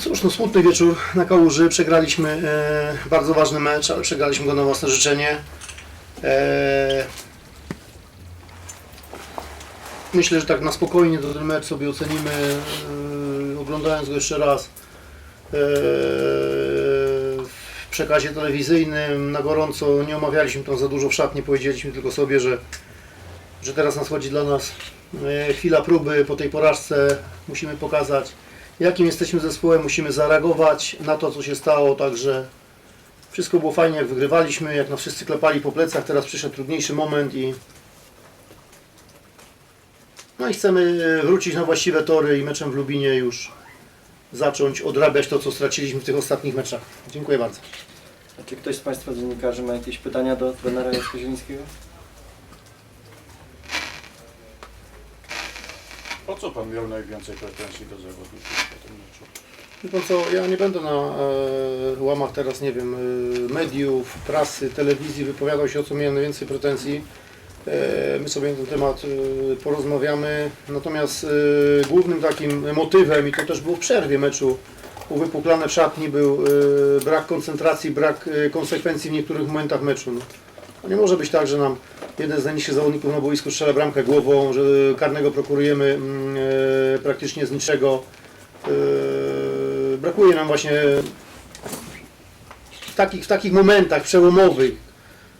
cóż, no smutny wieczór na Kałuży. Przegraliśmy e, bardzo ważny mecz, ale przegraliśmy go na własne życzenie. E, myślę, że tak na spokojnie to ten mecz sobie ocenimy, e, oglądając go jeszcze raz. E, w przekazie telewizyjnym na gorąco nie omawialiśmy tam za dużo w szatni, powiedzieliśmy tylko sobie, że, że teraz nadchodzi dla nas e, chwila próby po tej porażce. Musimy pokazać, jakim jesteśmy zespołem, musimy zareagować na to, co się stało, także wszystko było fajnie, jak wygrywaliśmy, jak nas wszyscy klepali po plecach, teraz przyszedł trudniejszy moment i no i chcemy e, wrócić na właściwe tory i meczem w Lubinie już zacząć odrabiać to, co straciliśmy w tych ostatnich meczach. Dziękuję bardzo. A czy ktoś z Państwa dziennikarzy ma jakieś pytania do trenera Jacka Po co pan miał najwięcej pretensji do zawodników po tym meczu? Wie pan co, ja nie będę na e, łamach teraz, nie wiem, e, mediów, prasy, telewizji wypowiadał się o co miałem najwięcej pretensji. E, my sobie na ten temat e, porozmawiamy. Natomiast e, głównym takim motywem, i to też było w przerwie meczu, uwypuklane w szatni, był e, brak koncentracji, brak e, konsekwencji w niektórych momentach meczu. No. To nie może być tak, że nam jeden z najniższych zawodników na boisku strzela bramkę głową, że karnego prokurujemy e, praktycznie z niczego. Yy, brakuje nam właśnie w takich, w takich momentach przełomowych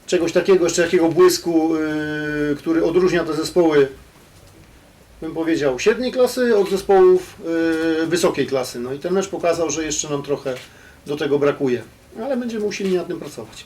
czegoś takiego, jeszcze takiego błysku, yy, który odróżnia te zespoły, bym powiedział, średniej klasy od zespołów yy, wysokiej klasy. No i ten mecz pokazał, że jeszcze nam trochę do tego brakuje, ale będziemy musieli nad tym pracować.